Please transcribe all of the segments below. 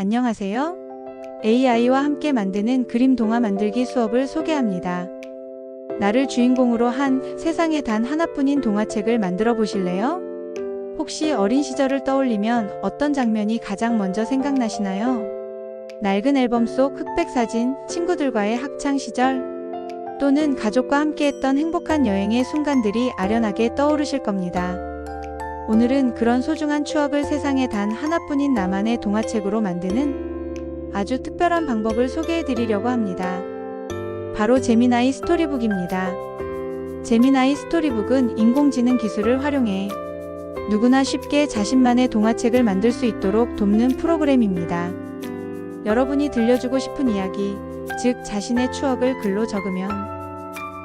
안녕하세요. AI와 함께 만드는 그림 동화 만들기 수업을 소개합니다. 나를 주인공으로 한 세상에 단 하나뿐인 동화책을 만들어 보실래요? 혹시 어린 시절을 떠올리면 어떤 장면이 가장 먼저 생각나시나요? 낡은 앨범 속 흑백 사진, 친구들과의 학창 시절, 또는 가족과 함께했던 행복한 여행의 순간들이 아련하게 떠오르실 겁니다. 오늘은 그런 소중한 추억을 세상에 단 하나뿐인 나만의 동화책으로 만드는 아주 특별한 방법을 소개해 드리려고 합니다. 바로 제미나이 스토리북입니다. 제미나이 스토리북은 인공지능 기술을 활용해 누구나 쉽게 자신만의 동화책을 만들 수 있도록 돕는 프로그램입니다. 여러분이 들려주고 싶은 이야기, 즉 자신의 추억을 글로 적으면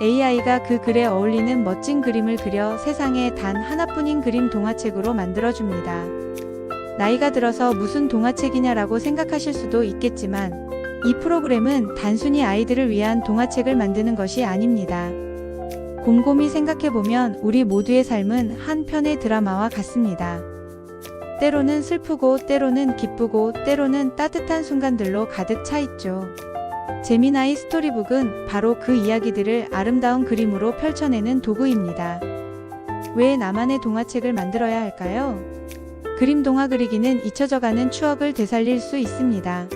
AI가 그 글에 어울리는 멋진 그림을 그려 세상에 단 하나뿐인 그림 동화책으로 만들어줍니다. 나이가 들어서 무슨 동화책이냐라고 생각하실 수도 있겠지만 이 프로그램은 단순히 아이들을 위한 동화책을 만드는 것이 아닙니다. 곰곰이 생각해보면 우리 모두의 삶은 한 편의 드라마와 같습니다. 때로는 슬프고 때로는 기쁘고 때로는 따뜻한 순간들로 가득 차 있죠. 제미나이 스토리북은 바로 그 이야기들을 아름다운 그림으로 펼쳐내는 도구입니다. 왜 나만의 동화책을 만들어야 할까요? 그림 동화 그리기는 잊혀져가는 추억을 되살릴 수 있습니다.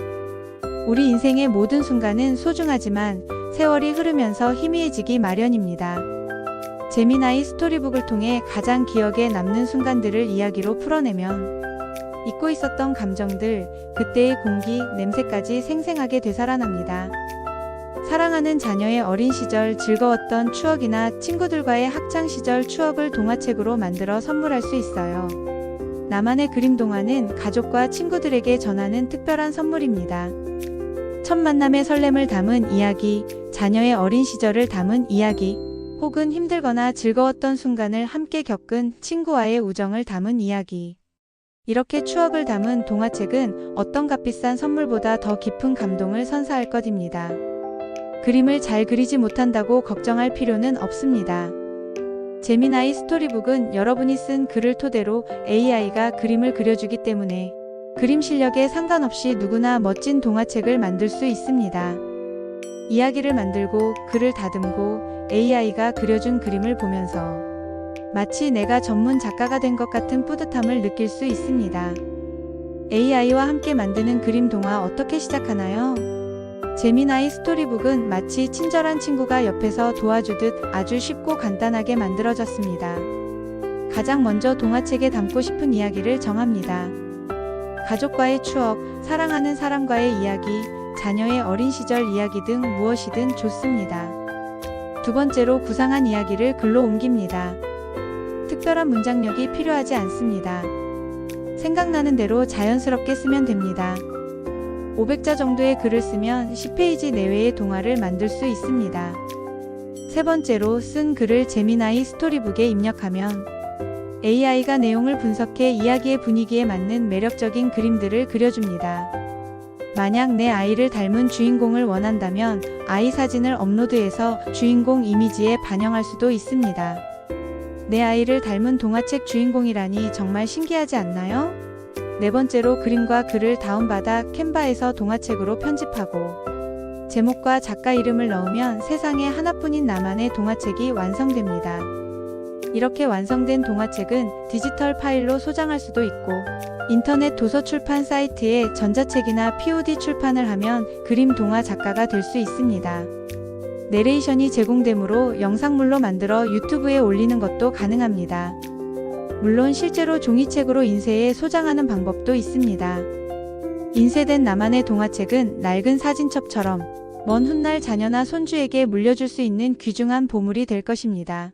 우리 인생의 모든 순간은 소중하지만 세월이 흐르면서 희미해지기 마련입니다. 제미나이 스토리북을 통해 가장 기억에 남는 순간들을 이야기로 풀어내면 잊고 있었던 감정들, 그때의 공기, 냄새까지 생생하게 되살아납니다. 사랑하는 자녀의 어린 시절 즐거웠던 추억이나 친구들과의 학창 시절 추억을 동화책으로 만들어 선물할 수 있어요. 나만의 그림 동화는 가족과 친구들에게 전하는 특별한 선물입니다. 첫 만남의 설렘을 담은 이야기, 자녀의 어린 시절을 담은 이야기, 혹은 힘들거나 즐거웠던 순간을 함께 겪은 친구와의 우정을 담은 이야기. 이렇게 추억을 담은 동화책은 어떤 값비싼 선물보다 더 깊은 감동을 선사할 것입니다. 그림을 잘 그리지 못한다고 걱정할 필요는 없습니다. 제미나이 스토리북은 여러분이 쓴 글을 토대로 AI가 그림을 그려주기 때문에 그림 실력에 상관없이 누구나 멋진 동화책을 만들 수 있습니다. 이야기를 만들고 글을 다듬고 AI가 그려준 그림을 보면서 마치 내가 전문 작가가 된 것 같은 뿌듯함을 느낄 수 있습니다. AI와 함께 만드는 그림 동화 어떻게 시작하나요? 제미나이 스토리북은 마치 친절한 친구가 옆에서 도와주듯 아주 쉽고 간단하게 만들어졌습니다. 가장 먼저 동화책에 담고 싶은 이야기를 정합니다. 가족과의 추억, 사랑하는 사람과의 이야기, 자녀의 어린 시절 이야기 등 무엇이든 좋습니다. 두 번째로 구상한 이야기를 글로 옮깁니다. 특별한 문장력이 필요하지 않습니다. 생각나는 대로 자연스럽게 쓰면 됩니다. 500자 정도의 글을 쓰면 10페이지 내외의 동화를 만들 수 있습니다. 세 번째로 쓴 글을 제미나이 스토리북에 입력하면 AI가 내용을 분석해 이야기의 분위기에 맞는 매력적인 그림들을 그려줍니다. 만약 내 아이를 닮은 주인공을 원한다면 아이 사진을 업로드해서 주인공 이미지에 반영할 수도 있습니다. 내 아이를 닮은 동화책 주인공이라니 정말 신기하지 않나요? 네 번째로 그림과 글을 다운받아 캔바에서 동화책으로 편집하고 제목과 작가 이름을 넣으면 세상에 하나뿐인 나만의 동화책이 완성됩니다. 이렇게 완성된 동화책은 디지털 파일로 소장할 수도 있고 인터넷 도서 출판 사이트에 전자책이나 POD 출판을 하면 그림 동화 작가가 될 수 있습니다. 내레이션이 제공되므로 영상물로 만들어 유튜브에 올리는 것도 가능합니다. 물론 실제로 종이책으로 인쇄해 소장하는 방법도 있습니다. 인쇄된 나만의 동화책은 낡은 사진첩처럼 먼 훗날 자녀나 손주에게 물려줄 수 있는 귀중한 보물이 될 것입니다.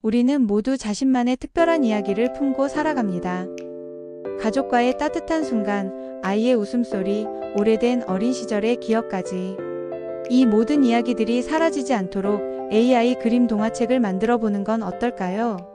우리는 모두 자신만의 특별한 이야기를 품고 살아갑니다. 가족과의 따뜻한 순간, 아이의 웃음소리, 오래된 어린 시절의 기억까지. 이 모든 이야기들이 사라지지 않도록 AI 그림 동화책을 만들어 보는 건 어떨까요?